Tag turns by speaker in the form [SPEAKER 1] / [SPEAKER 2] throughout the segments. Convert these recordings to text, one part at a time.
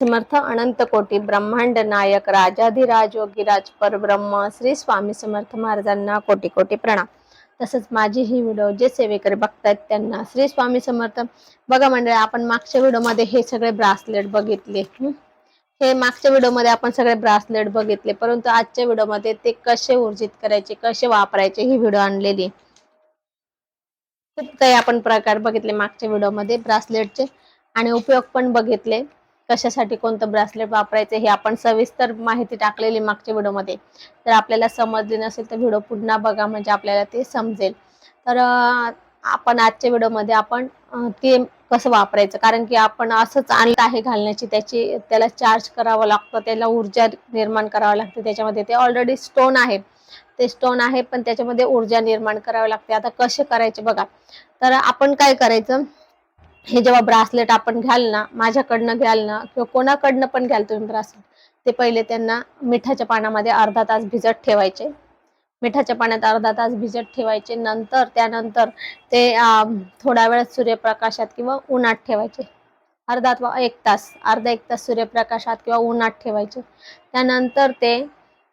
[SPEAKER 1] समर्थ अनंत कोटी ब्रह्मांड नायक राजाधिराज योगीराज परब्रह्म श्री स्वामी समर्थ महाराजांना कोटी कोटी प्रणाम. तसंच माझी ही व्हिडिओ जे सेवेकरी बघतायत त्यांना श्री स्वामी समर्थ. बघा मंडळी आपण मागच्या व्हिडिओमध्ये हे सगळे ब्रासलेट बघितले. हे? मागच्या व्हिडिओमध्ये आपण सगळे ब्रासलेट बघितले. परंतु आजच्या व्हिडिओमध्ये ते कसे ऊर्जित करायचे कसे वापरायचे ही व्हिडिओ आणलेली. खूप काही आपण प्रकार बघितले मागच्या व्हिडिओमध्ये ब्रासलेटचे आणि उपयोग पण बघितले. कशासाठी कोणतं ब्रासलेट वापरायचं हे आपण सविस्तर माहिती टाकलेली मागच्या व्हिडिओमध्ये तर आपल्याला समजले नसेल तर व्हिडिओ पुन्हा बघा म्हणजे आपल्याला ते समजेल. तर आपण आजच्या व्हिडिओमध्ये आपण ते कसं वापरायचं? कारण की आपण असंच आणलं आहे घालण्याची त्याची त्याला चार्ज करावं लागतं त्याला ऊर्जा निर्माण करावं लागते. त्याच्यामध्ये ते ऑलरेडी स्टोन आहे. ते स्टोन आहे पण त्याच्यामध्ये ऊर्जा निर्माण करावी लागते. आता कसे करायचे बघा. तर आपण काय करायचं? हे जेव्हा ब्रासलेट आपण घ्याल ना माझ्याकडनं घ्याल ना किंवा कोणाकडनं पण घ्याल तुम्ही ब्रासलेट ते पहिले त्यांना मिठाच्या पाण्यामध्ये अर्धा तास भिजत ठेवायचे. मिठाच्या पाण्यात अर्धा तास भिजत ठेवायचे. नंतर त्यानंतर ते थोड्या थोडा वेळ सूर्यप्रकाशात किंवा उन्हात ठेवायचे. अर्धा एक तास अर्धा एक तास सूर्यप्रकाशात किंवा उन्हात ठेवायचे. त्यानंतर ते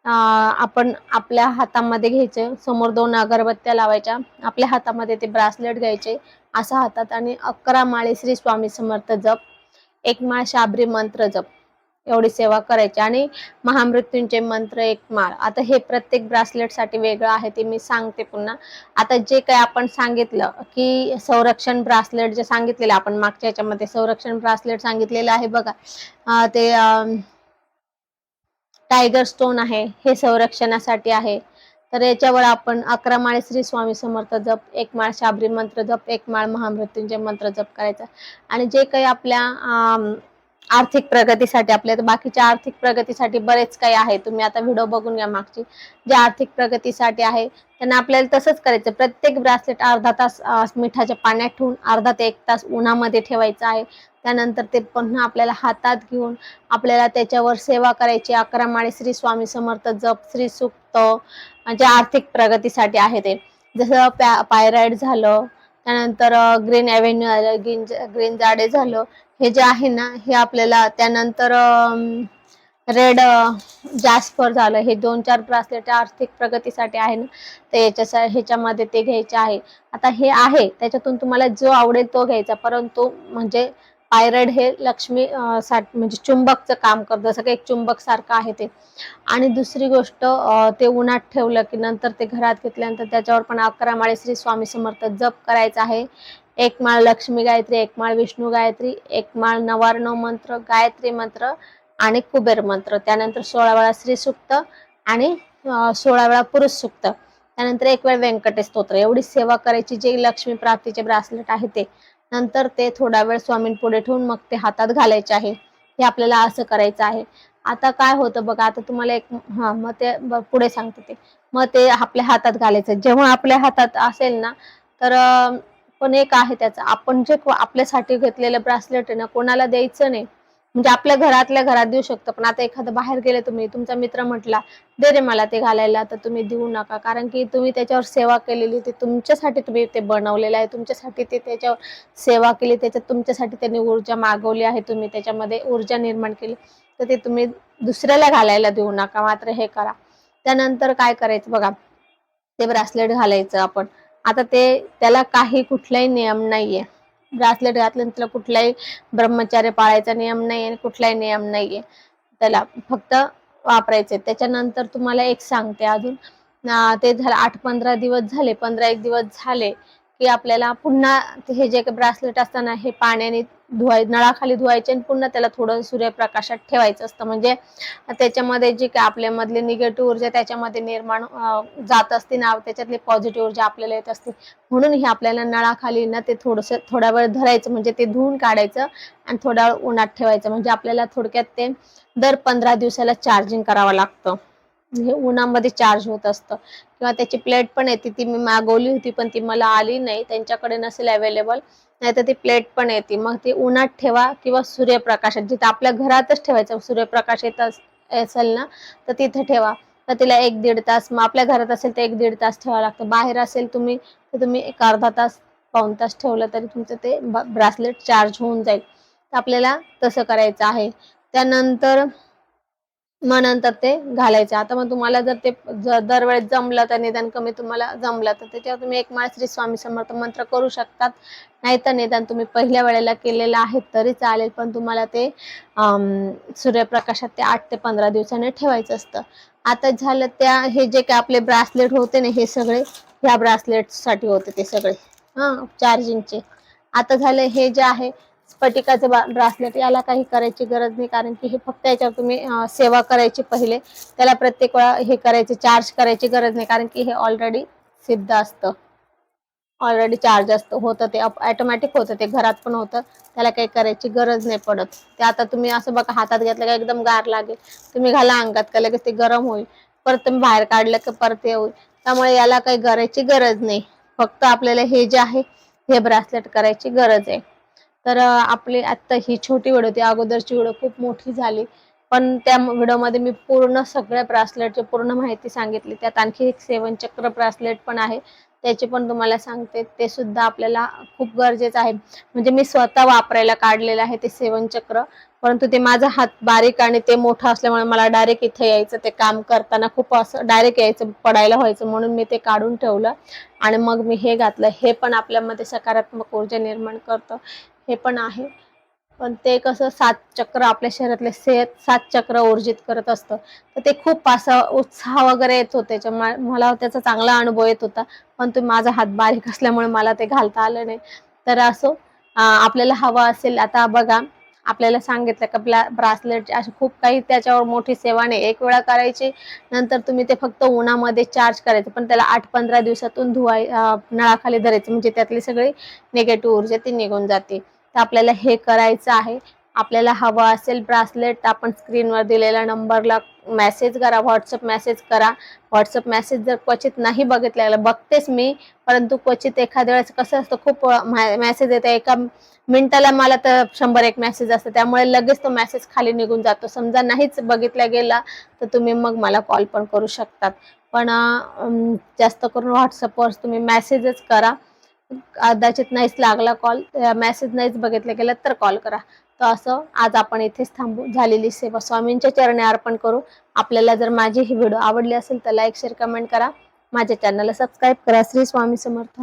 [SPEAKER 1] आपण आपल्या हातामध्ये घ्यायचे. समोर दोन अगरबत्त्या लावायच्या. आपल्या हातामध्ये ते ब्रासलेट घ्यायचे. असा हातात आणि अकरा माळे श्री स्वामी समर्थ जप एक माळ शाबरी मंत्र जप. एवढी सेवा करायची. आणि महामृत्यूंचे मंत्र एक माळ. आता हे प्रत्येक ब्रासलेटसाठी वेगळं आहे ते मी सांगते पुन्हा. आता जे काही आपण सांगितलं की संरक्षण ब्रासलेट जे सांगितलेलं आपण मागच्या याच्यामध्ये संरक्षण ब्रासलेट सांगितलेलं आहे बघा. ते टायगर स्टोन आहे हे संरक्षणासाठी आहे. तर याच्यावर आपण अकरा माळे श्री स्वामी समर्थ जप एक माळ शाबरी मंत्र जप एक माळ महामृत्यूंजय मंत्र जप करायचा. आणि जे काही आपल्या आर्थिक प्रगतीसाठी आपल्या बाकीच्या आर्थिक प्रगतीसाठी बरेच काही आहे. तुम्ही आता व्हिडिओ बघून घ्या मागची. जे आर्थिक प्रगतीसाठी आहे त्यांना आपल्याला तसंच करायचं. प्रत्येक ब्रासलेट अर्धा तास मिठाच्या पाण्यात ठेवून अर्धा ते एक तास उन्हामध्ये ठेवायचं आहे. त्यानंतर ते पुन्हा आपल्याला हातात घेऊन आपल्याला त्याच्यावर सेवा करायची. अकरा माळे श्री स्वामी समर्थ जप श्री सुक्त म्हणजे आर्थिक प्रगतीसाठी आहे ते. जसं पॅ पायराईड झालं त्यानंतर ग्रीन ॲव्हेन्यू आलं ग्रीन ग्रीन जाडे झालं. हे जे आहे ना हे आपल्याला त्यानंतर रेड जास्पर झालं. हे दोन चार ब्रासलेट आर्थिक प्रगतीसाठी आहे ना तर याच्या ह्याच्यामध्ये ते घ्यायचे आहे. आता हे आहे त्याच्यातून तुम्हाला जो आवडेल तो घ्यायचा. परंतु म्हणजे पायरड हे लक्ष्मी अं, म्हणजे चुंबकचं काम करतं. सगळं एक चुंबक सारखं आहे ते. आणि दुसरी गोष्ट ते उन्हात ठेवलं की नंतर ते घरात घेतल्यानंतर त्याच्यावर पण अकरा माळे श्री स्वामी समर्थ जप करायचा आहे. एक माळ लक्ष्मी गायत्री एक माळ विष्णू गायत्री एक माळ नवार्णव मंत्र गायत्री मंत्र आणि कुबेर मंत्र. त्यानंतर सोळा वेळा श्री सुक्त आणि सोळा वेळा पुरुष सुक्त. त्यानंतर एक वेळ व्यंकटेश स्तोत्र. एवढी सेवा करायची जे लक्ष्मी प्राप्तीचे ब्रासलेट आहे ते. नंतर ते थोडा वेळ स्वामींपुढे ठेवून मग ते हातात घालायचे आहे. हे आपल्याला असं करायचं आहे. आता काय होतं बघा आता तुम्हाला एक हा मग ते पुढे सांगते ते. मग ते आपल्या हातात घालायचं. जेव्हा आपल्या हातात असेल ना तर पण एक आहे त्याचं. आपण जे आपल्यासाठी घेतलेलं ब्रासलेट आहे ना कोणाला द्यायचं नाही. म्हणजे आपल्या घरातल्या घरात देऊ शकतो. पण आता एखादं बाहेर गेले तुम्ही तुमचा मित्र म्हटला दे रे मला ते घालायला तर तुम्ही देऊ नका. कारण की तुम्ही त्याच्यावर सेवा केलेली ते तुमच्यासाठी तुम्ही ते बनवलेलं आहे. तुमच्यासाठी ते त्याच्यावर सेवा केली त्याच्यात तुमच्यासाठी त्यांनी ऊर्जा मागवली आहे तुम्ही त्याच्यामध्ये ऊर्जा निर्माण केली तर ते तुम्ही दुसऱ्याला घालायला देऊ नका मात्र हे करा. त्यानंतर काय करायचं बघा ते ब्रासलेट घालायचं आपण. आता ते त्याला काही कुठलाही नियम नाहीये. ब्रासलेट घातल्यानंतर त्याला कुठलाही ब्रह्मचार्य पाळायचा नियम नाहीये आणि कुठलाही नियम नाहीये. त्याला फक्त वापरायचे त्याच्यानंतर तुम्हाला एक सांगते अजून. ते झालं आठ पंधरा दिवस झाले. पंधरा एक दिवस झाले की आपल्याला पुन्हा हे जे ब्रासलेट असतं ना हे पाण्याने धुवाय नळाखाली धुवायचे आणि पुन्हा त्याला थोडं सूर्यप्रकाशात ठेवायचं असतं. म्हणजे त्याच्यामध्ये जी काय आपल्यामधली निगेटिव्ह ऊर्जा त्याच्यामध्ये निर्माण जात असते ना त्याच्यातली पॉझिटिव्ह ऊर्जा आपल्याला येत असते. म्हणून हे आपल्याला नळाखाली ना ते थोडस थोडा वेळ धरायचं. म्हणजे ते धुवून काढायचं आणि थोडा वेळ उन्हात ठेवायचं. म्हणजे आपल्याला थोडक्यात ते दर पंधरा दिवसाला चार्जिंग करावं लागतं. हे उन्हामध्ये चार्ज होत असतं. किंवा त्याची प्लेट पण येते ती मी मागवली होती पण ती मला आली नाही. त्यांच्याकडे नसेल अवेलेबल नाही तर ती प्लेट पण येते. मग ती उन्हात ठेवा किंवा सूर्यप्रकाशात जिथं आपल्या घरातच ठेवायचं सूर्यप्रकाश येत असेल ना तर तिथे ठेवा. तर तिला एक दीड तास मग आपल्या घरात असेल तर एक दीड तास ठेवावं लागतं. बाहेर असेल तुम्ही तर तुम्ही एक अर्धा तास पाऊण तास ठेवलं तरी तुमचं ते ब्रासलेट चार्ज होऊन जाईल. तर आपल्याला तसं करायचं आहे. त्यानंतर मग नंतर ते घालायचं. आता मग तुम्हाला जर ते दरवेळेस जमलं तर निदान कमी तुम्हाला जमलं तर त्याच्यावर तुम्ही एक माळ श्री स्वामी समर्थ मंत्र करू शकतात. नाही तर निदान तुम्ही पहिल्या वेळेला केलेलं आहे तरी चालेल पण तुम्हाला ते सूर्यप्रकाशात ते आठ ते पंधरा दिवसाने ठेवायचं असतं. आता झालं त्या हे जे काय आपले ब्रासलेट होते ना हे सगळे ह्या ब्रासलेटसाठी होते ते सगळे. हा चार्जिंगचे. आता झालं हे जे आहे स्फटिकाचे ब्रासलेट याला काही करायची गरज नाही कारण की हे फक्त याच्यावर तुम्ही सेवा करायची पहिले. त्याला प्रत्येक वेळा हे करायचे चार्ज करायची गरज नाही कारण की हे ऑलरेडी सिद्ध असतं. ऑलरेडी चार्ज असतं. होतं ते ऑटोमॅटिक होतं ते घरात पण होतं. त्याला काही करायची गरज नाही पडत. ते आता तुम्ही असं बघा हातात घेतलं का एकदम गार लागेल. तुम्ही घाला अंगात का लगेच ते गरम होईल. परत तुम्ही बाहेर काढलं की परत हे होईल. त्यामुळे याला काही करायची गरज नाही. फक्त आपल्याला हे जे आहे हे ब्रासलेट करायची गरज आहे. तर आपली आत्ता ही छोटी व्हिडिओ ती अगोदरची व्हिडिओ खूप मोठी झाली. पण त्या व्हिडिओमध्ये मी पूर्ण सगळ्या ब्रासलेटची पूर्ण माहिती सांगितली. त्यात आणखी एक सेवन चक्र ब्रासलेट पण आहे. त्याची पण तुम्हाला सांगते. ते सुद्धा आपल्याला खूप गरजेचं आहे. म्हणजे मी स्वतः वापरायला काढलेलं आहे ते सेवन चक्र. परंतु ते माझा हात बारीक आणि ते मोठं असल्यामुळे मला डायरेक्ट इथे यायचं. ते काम करताना खूप असं डायरेक्ट यायचं पडायला व्हायचं म्हणून मी ते काढून ठेवलं. आणि मग मी हे घातलं. हे पण आपल्यामध्ये सकारात्मक ऊर्जा निर्माण करतं. हे पण आहे. पण ते कसं सात चक्र आपल्या शरीरातले से सात चक्र ऊर्जित करत असतं. तर ते खूप असं उत्साह वगैरे येत होते. मला त्याचा चांगला अनुभव येत होता. पण तुम्ही माझा हात बारीक असल्यामुळे मला ते घालता आलं नाही. तर असो आपल्याला हवं असेल आता बघा आपल्याला सांगितलं का ब्ला ब्रासलेट अशी खूप काही त्याच्यावर मोठी सेवा नाही. एक वेळा करायची नंतर तुम्ही ते फक्त उन्हामध्ये चार्ज करायचं. पण त्याला आठ पंधरा दिवसातून धुवाय नळाखाली धरायचं. म्हणजे त्यातली सगळी निगेटिव्ह ऊर्जा ती निघून जाते. तर आपल्याला हे करायचं आहे. आपल्याला हवं असेल ब्रासलेट आपण स्क्रीनवर दिलेल्या नंबरला मेसेज करा व्हॉट्सअप मेसेज करा. व्हॉट्सअप मेसेज जर क्वचित नाही बघितलेला बघतेच मी परंतु क्वचित एखाद्या वेळेस कसं असतं खूप मेसेज येते. एका मिनिटाला मला तर शंभर एक मेसेज असतं त्यामुळे लगेच तो मेसेज खाली निघून जातो. समजा नाहीच बघितला गेला तर तुम्ही मग मला कॉल पण करू शकतात. पण जास्त करून व्हॉट्सअपवर तुम्ही मेसेजच करा. कदाचित नाहीच लागला कॉल मेसेज नाहीच बघितलं गेला तर कॉल करा. तर असं आज आपण इथेच थांबू. झालेली सेवा स्वामींच्या चरणे अर्पण करू. आपल्याला जर माझी ही व्हिडिओ आवडली असेल तर लाईक शेअर कमेंट करा. माझ्या चॅनलला सबस्क्राईब करा. श्री स्वामी समर्थ.